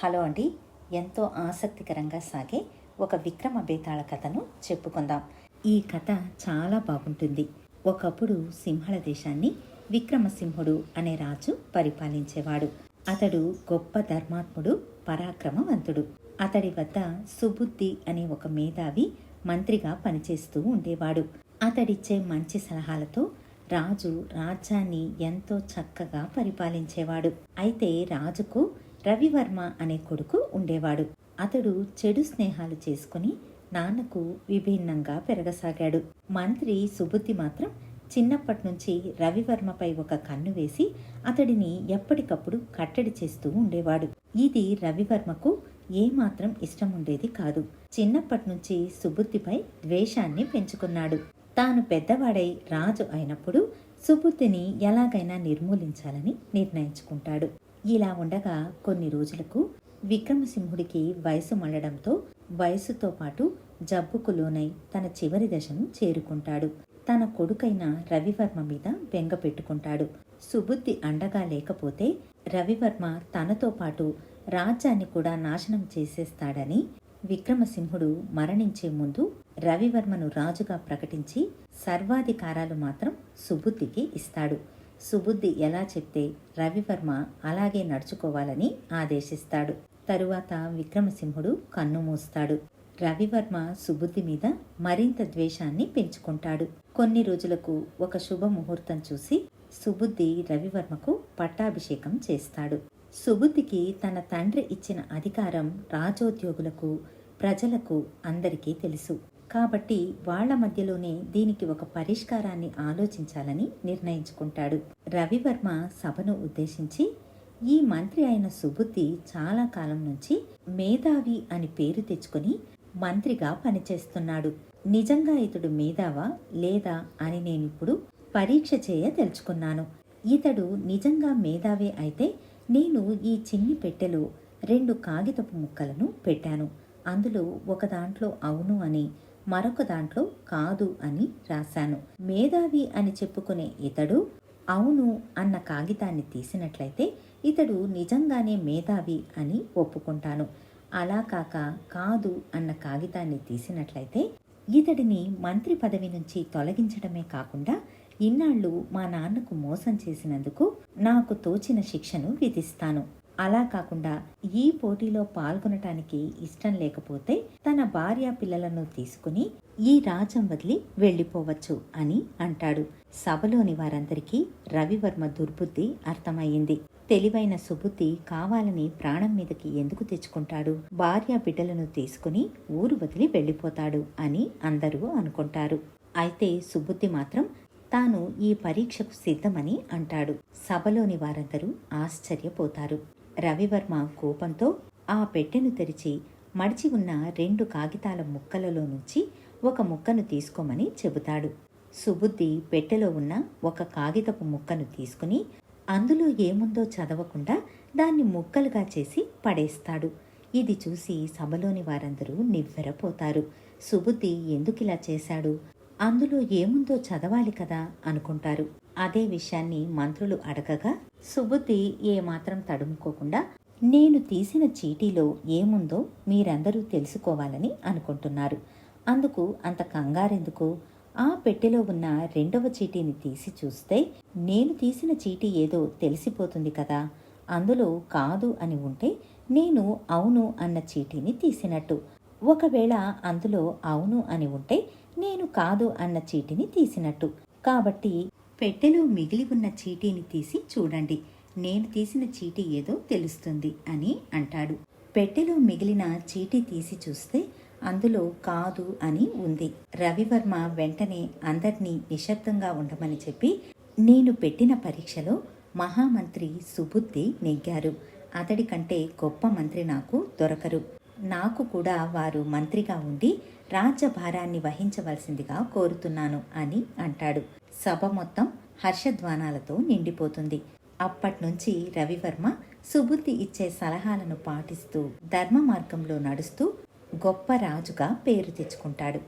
Hello అండి. ఎంతో ఆసక్తికరంగా సాగే ఒక విక్రమ బేతాళ కథను చెప్పుకుందాం. ఈ కథ చాలా బాగుంటుంది. ఒకప్పుడు సింహళ దేశాన్ని విక్రమసింహుడు అనే రాజు పరిపాలించేవాడు. అతడు గొప్ప ధర్మాత్ముడు పరాక్రమవంతుడు. అతడి వద్ద సుబుద్ధి అనే ఒక మేధావి మంత్రిగా పనిచేస్తూ ఉండేవాడు. అతడిచ్చే మంచి సలహాలతో రాజు రాజ్యాన్ని ఎంతో చక్కగా పరిపాలించేవాడు. అయితే రాజుకు రవివర్మ అనే కొడుకు ఉండేవాడు. అతడు చెడు స్నేహాలు చేసుకుని నాన్నకు విభిన్నంగా పెరగసాగాడు. మంత్రి సుబుద్ధి మాత్రం చిన్నప్పటి నుంచి రవివర్మపై ఒక కన్ను వేసి అతడిని ఎప్పటికప్పుడు కట్టడి చేస్తూ ఉండేవాడు. ఇది రవివర్మకు ఏమాత్రం ఇష్టం ఉండేది కాదు. చిన్నప్పటి నుంచి సుబుద్ధిపై ద్వేషాన్ని పెంచుకున్నాడు. తాను పెద్దవాడై రాజు అయినప్పుడు సుబుద్ధిని ఎలాగైనా నిర్మూలించాలని నిర్ణయించుకుంటాడు. ఇలా ఉండగా కొన్ని రోజులకు విక్రమసింహుడికి వయసు మళ్ళడంతో వయసుతో పాటు జబ్బుకు లోనై తన చివరి దశను చేరుకుంటాడు. తన కొడుకైన రవివర్మ మీద బెంగ పెట్టుకుంటాడు. సుబుద్ధి అండగా లేకపోతే రవివర్మ తనతో పాటు రాజ్యాన్ని కూడా నాశనం చేసేస్తాడని విక్రమసింహుడు మరణించే ముందు రవివర్మను రాజుగా ప్రకటించి సర్వాధికారాలు మాత్రం సుబుద్ధికి ఇస్తాడు. సుబుద్ధి ఎలా చెప్తే రవివర్మ అలాగే నడుచుకోవాలని ఆదేశిస్తాడు. తరువాత విక్రమసింహుడు కన్ను మూస్తాడు. రవివర్మ సుబుద్ధి మీద మరింత ద్వేషాన్ని పెంచుకుంటాడు. కొన్ని రోజులకు ఒక శుభ ముహూర్తం చూసి సుబుద్ధి రవివర్మకు పట్టాభిషేకం చేస్తాడు. సుబుద్ధికి తన తండ్రి ఇచ్చిన అధికారం రాజోద్యోగులకు ప్రజలకు అందరికీ తెలుసు. కాబట్టి వాళ్ళ మధ్యలోనే దీనికి ఒక పరిష్కారాన్ని ఆలోచించాలని నిర్ణయించుకుంటాడు. రవివర్మ సభను ఉద్దేశించి ఈ మంత్రి అయిన సుబుద్ధి చాలా కాలం నుంచి మేధావి అని పేరు తెచ్చుకొని మంత్రిగా పనిచేస్తున్నాడు. నిజంగా ఇతడు మేధావా లేదా అని నేనిప్పుడు పరీక్ష చేయ తెలుసుకున్నాను ఇతడు నిజంగా మేధావే అయితే నేను ఈ చిన్ని పెట్టెలో రెండు కాగితపు ముక్కలను పెట్టాను. అందులో ఒక దాంట్లో అవును అని మరొక దాంట్లో కాదు అని రాశాను. మేధావి అని చెప్పుకునే ఇతడు అవును అన్న కాగితాన్ని తీసినట్లయితే ఇతడు నిజంగానే మేధావి అని ఒప్పుకుంటాను. అలా కాక కాదు అన్న కాగితాన్ని తీసినట్లయితే ఇతడిని మంత్రి పదవి నుంచి తొలగించడమే కాకుండా ఇన్నాళ్ళు మా నాన్నకు మోసం చేసినందుకు నాకు తోచిన శిక్షను విధిస్తాను. అలా కాకుండా ఈ పోటీలో పాల్గొనటానికి ఇష్టం లేకపోతే తన భార్య పిల్లలను తీసుకుని ఈ రాజ్యం వదిలి వెళ్ళిపోవచ్చు అని అంటాడు. సభలోని వారందరికీ రవివర్మ దుర్బుద్ధి అర్థమయ్యింది. తెలివైన సుబుద్ధి కావాలని ప్రాణం మీదకి ఎందుకు తెచ్చుకుంటాడు? భార్య బిడ్డలను తీసుకుని ఊరు వదిలి వెళ్ళిపోతాడు అని అందరూ అనుకుంటారు. అయితే సుబుద్ధి మాత్రం తాను ఈ పరీక్షకు సిద్ధమని అంటాడు. సభలోని వారందరూ ఆశ్చర్యపోతారు. రవివర్మ కోపంతో ఆ పెట్టెను తెరిచి మడిచి ఉన్న రెండు కాగితాల ముక్కలలో నుంచి ఒక ముక్కను తీసుకోమని చెబుతాడు. సుబుద్ధి పెట్టెలో ఉన్న ఒక కాగితపు ముక్కను తీసుకుని అందులో ఏముందో చదవకుండా దాన్ని ముక్కలుగా చేసి పడేస్తాడు. ఇది చూసి సభలోని వారందరూ నివ్వెరపోతారు. సుబుద్ధి ఎందుకిలా చేశాడు? అందులో ఏముందో చదవాలి కదా అనుకుంటారు. అదే విషయాన్ని మంత్రులు అడగగా సుబుద్ధి ఏమాత్రం తడుముకోకుండా నేను తీసిన చీటీలో ఏముందో మీరందరూ తెలుసుకోవాలని అనుకుంటున్నారు. అందుకు అంత కంగారెందుకు? ఆ పెట్టెలో ఉన్న రెండవ చీటీని తీసి చూస్తే నేను తీసిన చీటీ ఏదో తెలిసిపోతుంది కదా. అందులో కాదు అని ఉంటే నేను అవును అన్న చీటీని తీసినట్టు. ఒకవేళ అందులో అవును అని ఉంటే నేను కాదు అన్న చీటిని తీసినట్టు. కాబట్టి పెట్టెలో మిగిలి ఉన్న చీటీని తీసి చూడండి. నేను తీసిన చీటీ ఏదో తెలుస్తుంది అని అంటాడు. పెట్టెలో మిగిలిన చీటీ తీసి చూస్తే అందులో కాదు అని ఉంది. రవివర్మ వెంటనే అందర్నీ నిశ్శబ్దంగా ఉండమని చెప్పి నేను పెట్టిన పరీక్షలో మహామంత్రి సుబుద్ధి నెగ్గారు. అతడి కంటే గొప్ప మంత్రి నాకు దొరకరు. నాకు కూడా వారు మంత్రిగా ఉండి రాజ్యభారాన్ని వహించవలసిందిగా కోరుతున్నాను అని అంటాడు. సభ మొత్తం హర్షధ్వానాలతో నిండిపోతుంది. అప్పట్నుంచి రవివర్మ సుబుద్ధి ఇచ్చే సలహాలను పాటిస్తూ ధర్మ మార్గంలో నడుస్తూ గొప్ప రాజుగా పేరు తెచ్చుకుంటాడు.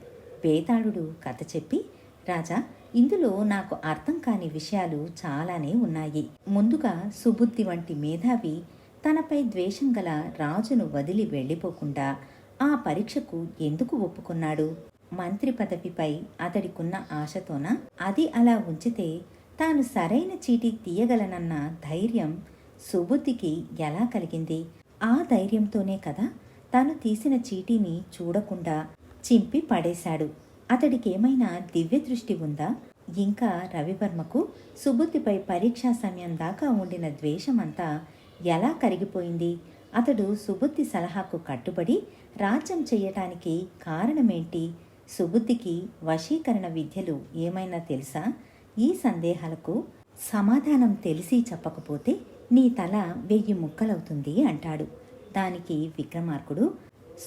పేతాళుడు కథ చెప్పి రాజా ఇందులో నాకు అర్థం కాని విషయాలు చాలానే ఉన్నాయి. ముందుగా సుబుద్ధి వంటి మేధావి తనపై ద్వేషం గల రాజును వదిలి వెళ్ళిపోకుండా ఆ పరీక్షకు ఎందుకు ఒప్పుకున్నాడు? మంత్రి పదవిపై అతడికున్న ఆశతోన అది అలా ఉంచితే తాను సరైన చీటీ తీయగలనన్న ధైర్యం సుబుద్ధికి ఎలా కలిగింది? ఆ ధైర్యంతోనే కదా తాను తీసిన చీటీని చూడకుండా చింపి పడేశాడు. అతడికేమైనా దివ్య దృష్టి ఉందా? ఇంకా రవివర్మకు సుబుద్ధిపై పరీక్షా సమయం దాకా ఉండిన ద్వేషమంతా ఎలా కరిగిపోయింది? అతడు సుబుద్ధి సలహాకు కట్టుబడి రాజ్యం చేయటానికి కారణమేంటి? సుబుద్ధికి వశీకరణ విద్యలు ఏమైనా తెలుసా? ఈ సందేహాలకు సమాధానం తెలిసి చెప్పకపోతే నీ తల వెయ్యి ముక్కలవుతుంది అంటాడు. దానికి విక్రమార్కుడు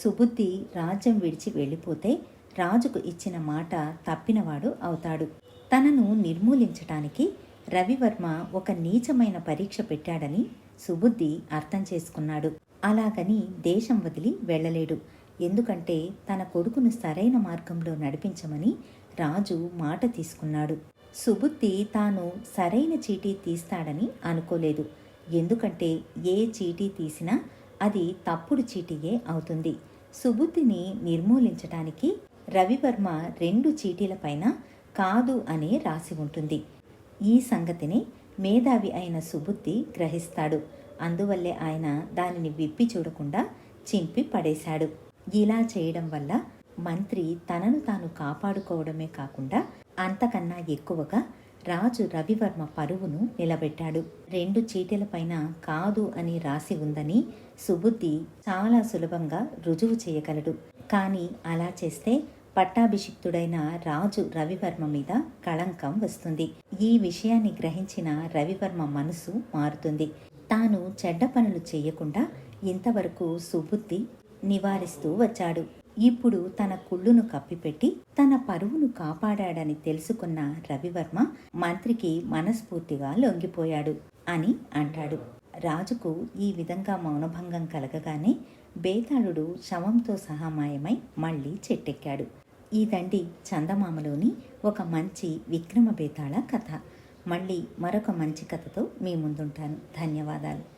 సుబుద్ధి రాజ్యం విడిచి వెళ్ళిపోతే రాజుకు ఇచ్చిన మాట తప్పినవాడు అవుతాడు. తనను నిర్మూలించటానికి రవివర్మ ఒక నీచమైన పరీక్ష పెట్టాడని సుబుద్ధి అర్థం చేసుకున్నాడు. అలాగని దేశం వదిలి వెళ్ళలేడు. ఎందుకంటే తన కొడుకును సరైన మార్గంలో నడిపించమని రాజు మాట తీసుకున్నాడు. సుబుద్ధి తాను సరైన చీటీ తీస్తాడని అనుకోలేదు. ఎందుకంటే ఏ చీటీ తీసినా అది తప్పుడు చీటీయే అవుతుంది. సుబుద్ధిని నిర్మూలించటానికి రవివర్మ రెండు చీటీలపైన కాదు అనే రాసి ఉంటుంది. ఈ సంగతిని మేధావి అయిన సుబుద్ధి గ్రహిస్తాడు. అందువల్లే ఆయన దానిని విప్పి చూడకుండా చింపి పడేశాడు. ఇలా చేయడం వల్ల మంత్రి తనను తాను కాపాడుకోవడమే కాకుండా అంతకన్నా ఎక్కువగా రాజు రవివర్మ పరువును నిలబెట్టాడు. రెండు చీటీలపైన కాదు అని రాసి ఉందని సుబుద్ధి చాలా సులభంగా రుజువు చేయగలడు. కానీ అలా చేస్తే పట్టాభిషిక్తుడైన రాజు రవివర్మ మీద కళంకం వస్తుంది. ఈ విషయాన్ని గ్రహించిన రవివర్మ మనసు మారుతుంది. తాను చెడ్డ పనులు చేయకుండా ఇంతవరకు సుబుద్ధి నివారిస్తూ వచ్చాడు. ఇప్పుడు తన కుళ్ళును కప్పిపెట్టి తన పరువును కాపాడాడని తెలుసుకున్న రవివర్మ మంత్రికి మనస్ఫూర్తిగా లొంగిపోయాడు అని అంటాడు. రాజుకు ఈ విధంగా మౌనభంగం కలగగానే బేతాళుడు శవంతో సహా మాయమై మళ్ళీ చెట్టెక్కాడు. ఇదండి చందమామలోని ఒక మంచి విక్రమ బేతాళ కథ. మళ్ళీ మరొక మంచి కథతో మీ ముందుంటాను. ధన్యవాదాలు.